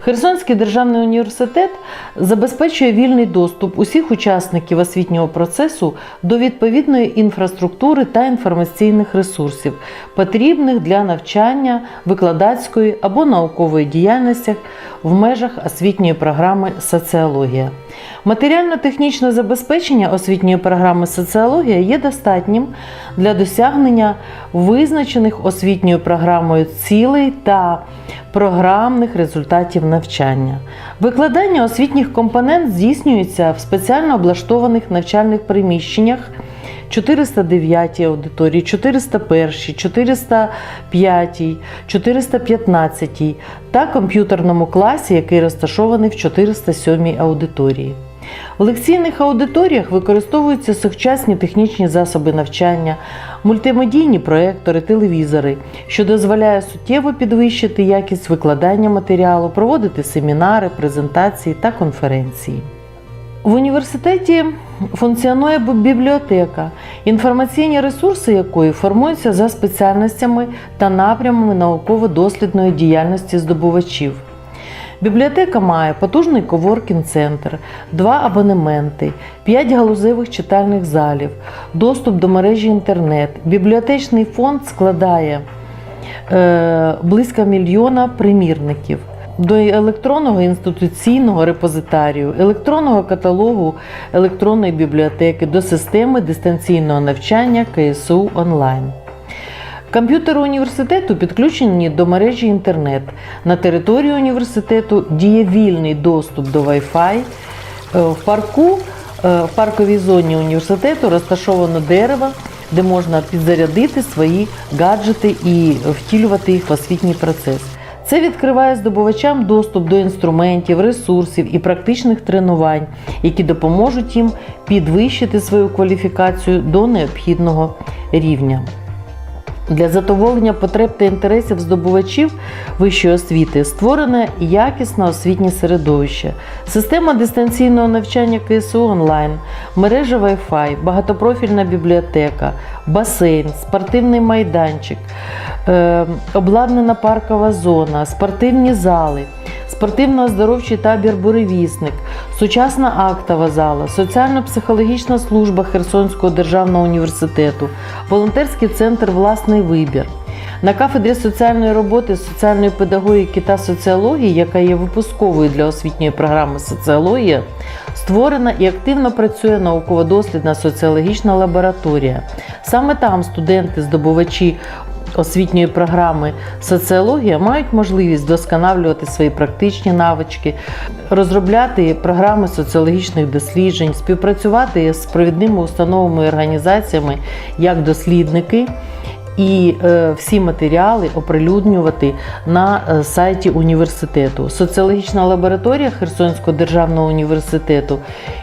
Херсонський державний університет забезпечує вільний доступ усіх учасників освітнього процесу до відповідної інфраструктури та інформаційних ресурсів, потрібних для навчання викладацької або наукової діяльності в межах освітньої програми Соціологія. Матеріально-технічне забезпечення освітньої програми Соціологія є достатнім для досягнення визначених освітньою програмою цілей та програмних результатів навчання. Викладання освітніх компонент здійснюється в спеціально облаштованих навчальних приміщеннях 409 аудиторії, 401, 405, 415 та комп'ютерному класі, який розташований в 407 аудиторії. В лекційних аудиторіях використовуються сучасні технічні засоби навчання, мультимедійні проектори, телевізори, що дозволяє суттєво підвищити якість викладання матеріалу, проводити семінари, презентації та конференції. В університеті функціонує бібліотека, інформаційні ресурси якої формуються за спеціальностями та напрямами науково-дослідної діяльності здобувачів. Бібліотека має потужний коворкінг-центр, два абонементи, п'ять галузевих читальних залів, доступ до мережі інтернет. Бібліотечний фонд складає е, близько мільйона примірників. До електронного інституційного репозитарію, електронного каталогу електронної бібліотеки, до системи дистанційного навчання КСУ онлайн. Комп'ютери університету підключені до мережі інтернет. На території університету діє вільний доступ до Wi-Fi. Е, В парку, е, в парковій зоні університету розташовано дерево, де можна підзарядити свої гаджети і втілювати їх в освітній процес. Це відкриває здобувачам доступ до інструментів, ресурсів і практичних тренувань, які допоможуть їм підвищити свою кваліфікацію до необхідного рівня. Для задоволення потреб та інтересів здобувачів вищої освіти створено якісне освітнє середовище, система дистанційного навчання КСУ онлайн, мережа Wi-Fi, багатопрофільна бібліотека, басейн, спортивний майданчик, е, обладнана паркова зона, спортивні зали. Спортивно-оздоровчий табір Буревісник, сучасна актова зала, соціально-психологічна служба Херсонського державного університету, волонтерський центр Власний вибір. На кафедрі соціальної роботи, соціальної педагогіки та соціології, яка є випусковою для освітньої програми Соціологія, створена і активно працює науково-дослідна соціологічна лабораторія. Саме там студенти, здобувачі освітньої програми соціологія мають можливість вдосконалювати свої практичні навички, розробляти програми соціологічних досліджень, співпрацювати з провідними установами і організаціями як дослідники. І е, всі матеріали оприлюднювати на е, сайті університету. Соціологічна лабораторія Херсонського державного університету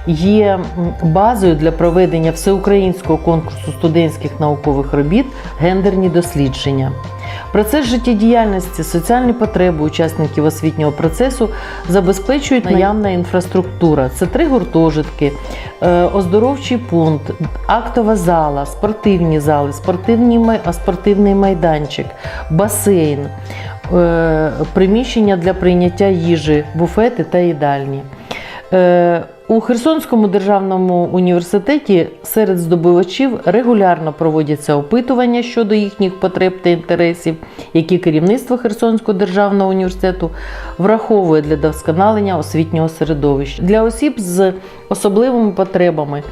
є базою для проведення всеукраїнського конкурсу студентських наукових робіт Гендерні дослідження. Процес життєдіяльності, соціальні потреби учасників освітнього процесу забезпечують наявна інфраструктура. Це три гуртожитки, е, оздоровчий пункт, актова зала, спортивні зали, спортивний майданчик, басейн, е, приміщення для прийняття їжі, буфети та їдальні. У Херсонському державному університеті серед здобувачів регулярно проводяться опитування щодо їхніх потреб та інтересів, які керівництво Херсонського державного університету враховує для досконалення освітнього середовища. Для осіб з особливими потребами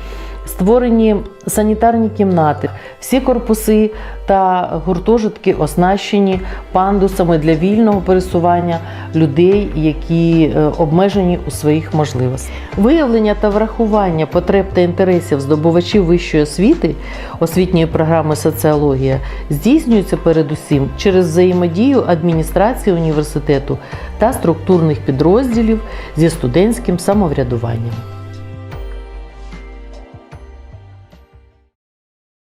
створені санітарні кімнати. Всі корпуси та гуртожитки оснащені пандусами для вільного пересування людей, які е, обмежені у своїх можливостях. Виявлення та врахування потреб та інтересів здобувачів вищої освіти освітньої програми соціологія здійснюється передусім через взаємодію адміністрації університету та структурних підрозділів зі студентським самоврядуванням.